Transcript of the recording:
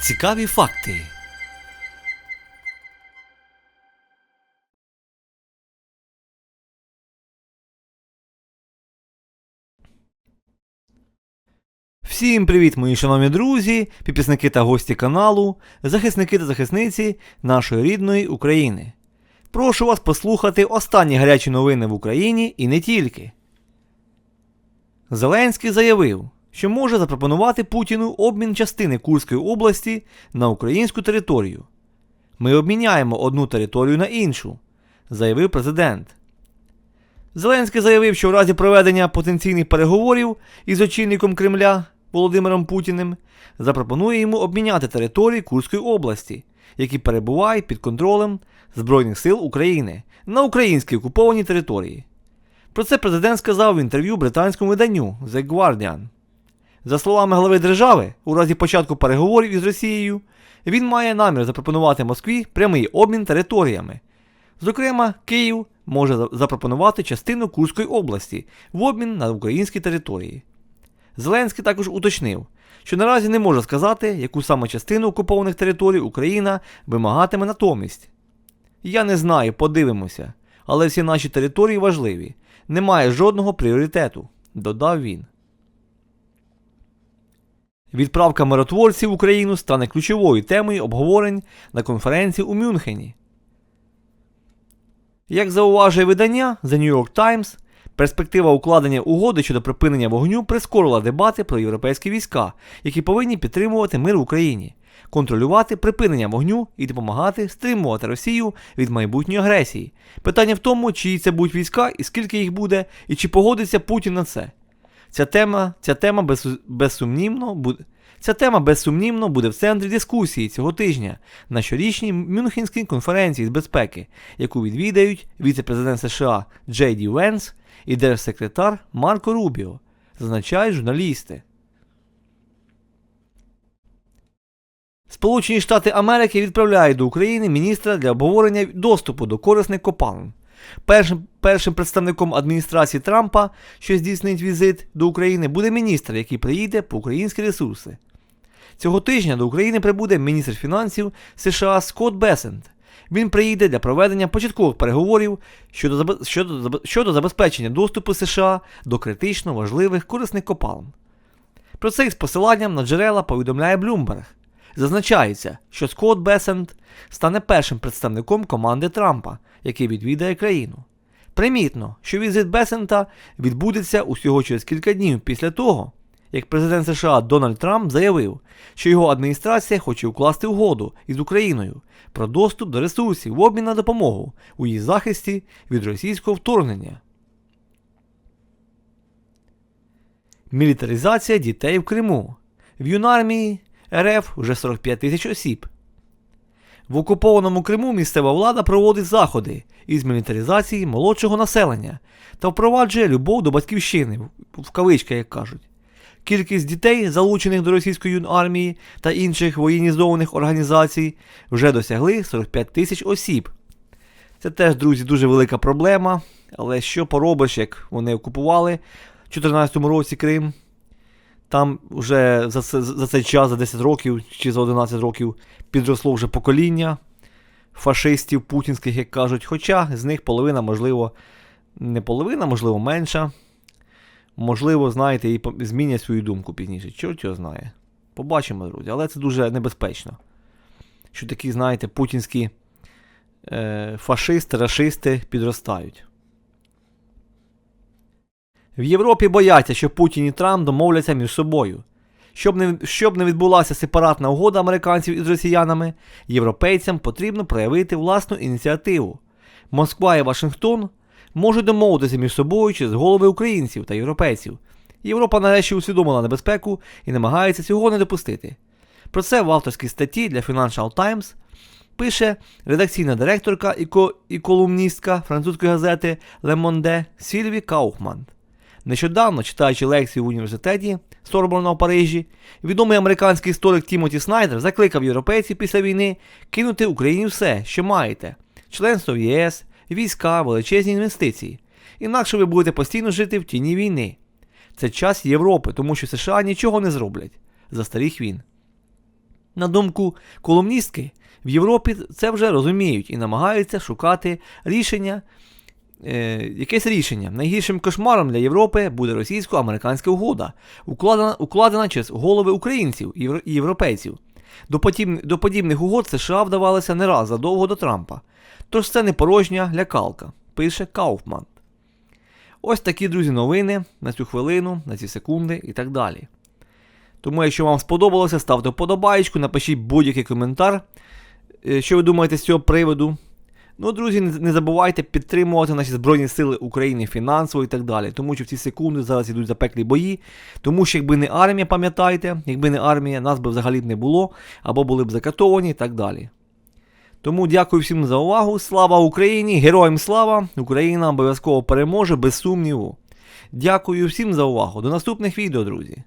Цікаві факти. Всім привіт, мої шановні друзі, підписники та гості каналу, захисники та захисниці нашої рідної України. Прошу вас послухати останні гарячі новини в Україні і не тільки. Зеленський заявив, що може запропонувати Путіну обмін частини Курської області на українську територію. Ми обміняємо одну територію на іншу, заявив президент. Зеленський заявив, що в разі проведення потенційних переговорів із очільником Кремля Володимиром Путіним запропонує йому обміняти території Курської області, які перебувають під контролем Збройних сил України на українській окупованій території. Про це президент сказав в інтерв'ю британському виданню The Guardian. За словами глави держави, у разі початку переговорів із Росією, він має намір запропонувати Москві прямий обмін територіями. Зокрема, Київ може запропонувати частину Курської області в обмін на українські території. Зеленський також уточнив, що наразі не може сказати, яку саме частину окупованих територій Україна вимагатиме натомість. Я не знаю, подивимося, але всі наші території важливі. Немає жодного пріоритету, додав він. Відправка миротворців в Україну стане ключовою темою обговорень на конференції у Мюнхені. Як зауважує видання The New York Times, перспектива укладення угоди щодо припинення вогню прискорила дебати про європейські війська, які повинні підтримувати мир в Україні, контролювати припинення вогню і допомагати стримувати Росію від майбутньої агресії. Питання в тому, чиї це будуть війська і скільки їх буде, і чи погодиться Путін на це. Ця тема, ця тема без, безсумнівно буде. Ця тема безсумнівно буде в центрі дискусії цього тижня на щорічній Мюнхенській конференції з безпеки, яку відвідають віце-президент США Джей Ді Венс і держсекретар Марко Рубіо, зазначають журналісти. Сполучені Штати Америки відправляють до України міністра для обговорення доступу до корисних копалин. Першим, першим представником адміністрації Трампа, що здійснить візит до України, буде міністр, який приїде по українські ресурси. Цього тижня до України прибуде міністр фінансів США Скотт Бесент. Він приїде для проведення початкових переговорів щодо, щодо, щодо забезпечення доступу США до критично важливих корисних копалин. Про це із посиланням на джерела повідомляє Bloomberg. Зазначається, що Скотт Бесент стане першим представником команди Трампа, який відвідає країну. Примітно, що візит Бесента відбудеться усього через кілька днів після того, як президент США Дональд Трамп заявив, що його адміністрація хоче укласти угоду із Україною про доступ до ресурсів в обмін на допомогу у її захисті від російського вторгнення. Мілітаризація дітей в Криму. В юнармії РФ вже 45 тисяч осіб. В окупованому Криму місцева влада проводить заходи із мілітаризації молодшого населення та впроваджує любов до батьківщини, в- кавичках, як кажуть. Кількість дітей, залучених до російської армії та інших воєнізованих організацій, вже досягли 45 тисяч осіб. Це теж, друзі, дуже велика проблема. Але що поробиш, як вони окупували в 2014 році Крим? Там вже за, за цей час, за 10 років чи за 11 років, підросло вже покоління фашистів путінських, як кажуть. Хоча з них половина, можливо, не половина, можливо, менша. Можливо, знаєте, і змінять свою думку пізніше. Чорт його знає. Побачимо, друзі. Але це дуже небезпечно. Що такі, знаєте, путінські е, фашисти, рашисти підростають. В Європі бояться, що Путін і Трамп домовляться між собою. Щоб не, щоб не відбулася сепаратна угода американців із росіянами, європейцям потрібно проявити власну ініціативу. Москва і Вашингтон можуть домовитися між собою через голови українців та європейців. Європа нарешті усвідомила небезпеку і намагається цього не допустити. Про це в авторській статті для Financial Times пише редакційна директорка і, ко- і колумністка французької газети Le Monde Сільві Кауфман. Нещодавно, читаючи лекцію в університеті Сорборна в Парижі, відомий американський історик Тімоті Снайдер закликав європейців після війни кинути Україні все, що маєте: членство в ЄС, війська, величезні інвестиції. Інакше ви будете постійно жити в тіні війни. Це час Європи, тому що США нічого не зроблять. Застеріг він. На думку колумністки, в Європі це вже розуміють і намагаються шукати рішення, е, якесь рішення. Найгіршим кошмаром для Європи буде російсько-американська угода, укладена, укладена через голови українців і євро- європейців. До, подіб- до подібних угод США вдавалося не раз задовго до Трампа. Тож це не порожня лякалка, пише Кауфман. Ось такі, друзі, новини на цю хвилину, на ці секунди і так далі. Тому, якщо вам сподобалося, ставте вподобаєчку, напишіть будь-який коментар, е, що ви думаєте з цього приводу. Ну, друзі, не забувайте підтримувати наші Збройні Сили України фінансово і так далі. Тому що в ці секунди зараз йдуть запеклі бої. Тому що якби не армія, пам'ятайте, якби не армія, нас би взагалі б не було, або були б закатовані і так далі. Тому дякую всім за увагу. Слава Україні! Героям слава! Україна обов'язково переможе без сумніву. Дякую всім за увагу. До наступних відео, друзі.